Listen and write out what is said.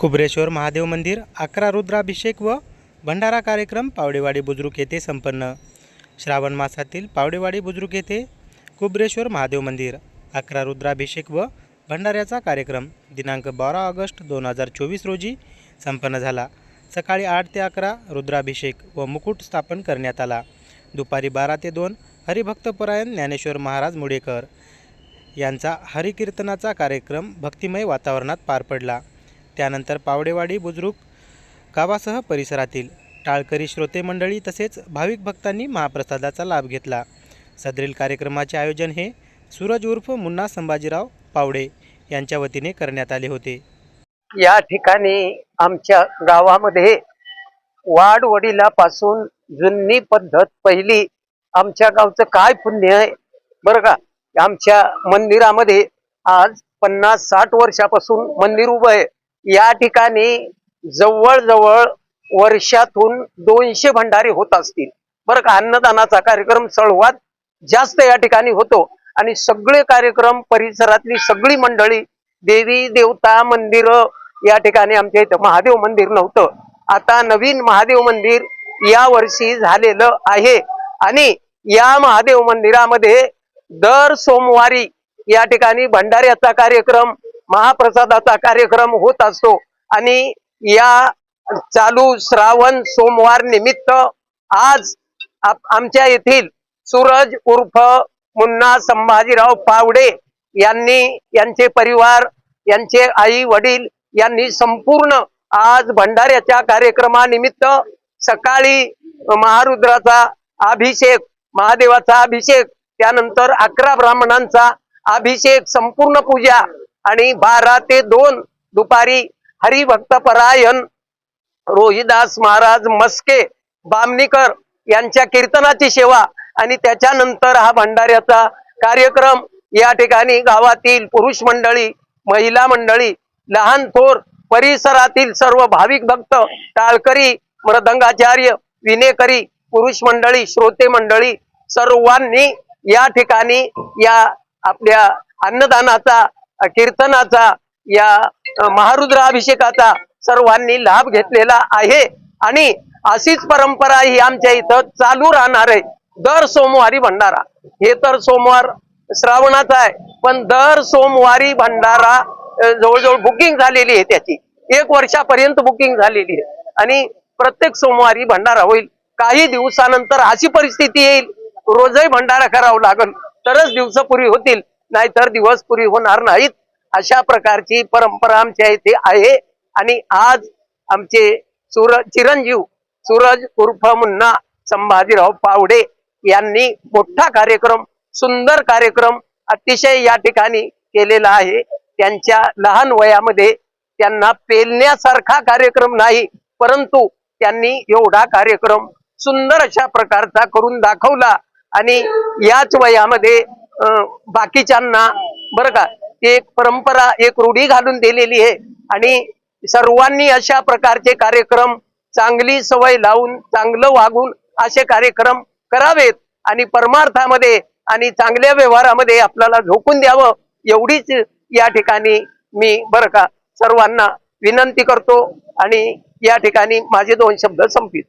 कुबरेश्वर महादेव मंदिर अकरा रुद्राभिषेक व भंडारा कार्यक्रम पावडेवाडी बुजुर्ग येथे संपन्न. श्रावण मासातील पावडेवाडी बुजुर्ग येथे कुबरेश्वर महादेव मंदिर अकरा रुद्राभिषेक व भंडाऱ्याचा कार्यक्रम दिनांक बारा ऑगस्ट दोन हजार चोवीस रोजी संपन्न झाला. सकाळी आठ ते अकरा रुद्राभिषेक व मुकुट स्थापन करण्यात आला. दुपारी बारा ते दोन हरिभक्तपरायण ज्ञानेश्वर महाराज मुडेकर यांचा हरिकीर्तनाचा कार्यक्रम भक्तिमय वातावरणात पार पडला. त्यानंतर पावडेवाडी बुजुर्ग गावासह परिसरातील टाळकरी श्रोते मंडळी तसेच भाविक भक्तांनी महाप्रसादाचा लाभ घेतला. सदरील कार्यक्रमाचे आयोजन हे सूरज उर्फ मुन्ना संभाजीराव पावडे यांच्या वतीने करण्यात आले होते. या ठिकाणी आमच्या गावामध्ये वाड वडिलापासून जुनी पद्धत पहिली आमच्या गावचं काय पुण्य आहे? बरं का? आमच्या मंदिरामध्ये आज पन्नास साठ वर्षापासून मंदिर उभं आहे. या ठिकाणी जवळजवळ वर्षातून दोनशे भंडारे होत असतील. बरं का अन्नदानाचा कार्यक्रम सर्वात जास्त या ठिकाणी होतो. आणि सगळे कार्यक्रम परिसरातली सगळी मंडळी देवी देवता मंदिर या ठिकाणी आमच्या इथं महादेव मंदिर नव्हतं. आता नवीन महादेव मंदिर या वर्षी झालेलं आहे. आणि या महादेव मंदिरामध्ये दर सोमवारी या ठिकाणी भंडाऱ्याचा कार्यक्रम महाप्रसादाचा कार्यक्रम होत असतो. आणि या चालू श्रावण सोमवार निमित्त आज आमच्या येथील सूरज उर्फ मुन्ना संभाजीराव पावडे यांनी यांचे परिवार यांचे आई वडील यांनी संपूर्ण आज भंडाऱ्याच्या कार्यक्रमानिमित्त सकाळी महारुद्राचा अभिषेक महादेवाचा अभिषेक त्यानंतर अकरा ब्राह्मणांचा अभिषेक संपूर्ण पूजा आणि बारा ते दोन दुपारी हरिभक्तपरायण रोहिदास महाराज मस्के बामणीकर यांच्या कीर्तनाची सेवा आणि त्याच्यानंतर हा भंडाऱ्याचा कार्यक्रम. या ठिकाणी गावातील पुरुष मंडळी महिला मंडळी लहान थोर परिसरातील सर्व भाविक भक्त टाळकरी मृदंगाचार्य विनेकरी पुरुष मंडळी श्रोते मंडळी सर्वांनी या ठिकाणी या आपल्या अन्नदानाचा कीर्तनाचा या अ, महारुद्राभिषेकाचा सर्वांनी लाभ घेतलेला आहे. आणि अशीच परंपरा ही आमच्या इथं चालू राहणार आहे. दर सोमवारी भंडारा. हे तर सोमवार श्रावणाचा आहे पण दर सोमवारी भंडारा जवळजवळ बुकिंग झालेली आहे त्याची. एक वर्षापर्यंत बुकिंग झालेली आहे. आणि प्रत्येक सोमवारी भंडारा होईल. काही दिवसानंतर अशी परिस्थिती येईल. रोजही भंडारा करावं लागेल. तरच दिवस पुरी होतील. नाहीतर दिवस पुरी होणार नाहीत. अशा प्रकारची परंपरा आमच्या इथे आहे. आणि आज आमचे सूरज चिरंजीव सूरज उर्फ मुन्ना संभाजीराव पावडे यांनी मोठा कार्यक्रम सुंदर कार्यक्रम अतिशय या ठिकाणी केलेला आहे. त्यांच्या लहान वयामध्ये त्यांना पेलण्यासारखा कार्यक्रम नाही परंतु त्यांनी एवढा कार्यक्रम सुंदर अशा प्रकारचा करून दाखवला. आणि याच वयामध्ये बाकीच्यांना बरं का एक परंपरा एक रूढी घालून दिलेली आहे. आणि सर्वांनी अशा प्रकारचे कार्यक्रम चांगली सवय लावून चांगलं वागून असे कार्यक्रम करावेत आणि परमार्थामध्ये आणि चांगल्या व्यवहारामध्ये आपल्याला झोकून द्यावं एवढीच या ठिकाणी मी बरं का सर्वांना विनंती करतो आणि या ठिकाणी माझे दोन शब्द संपित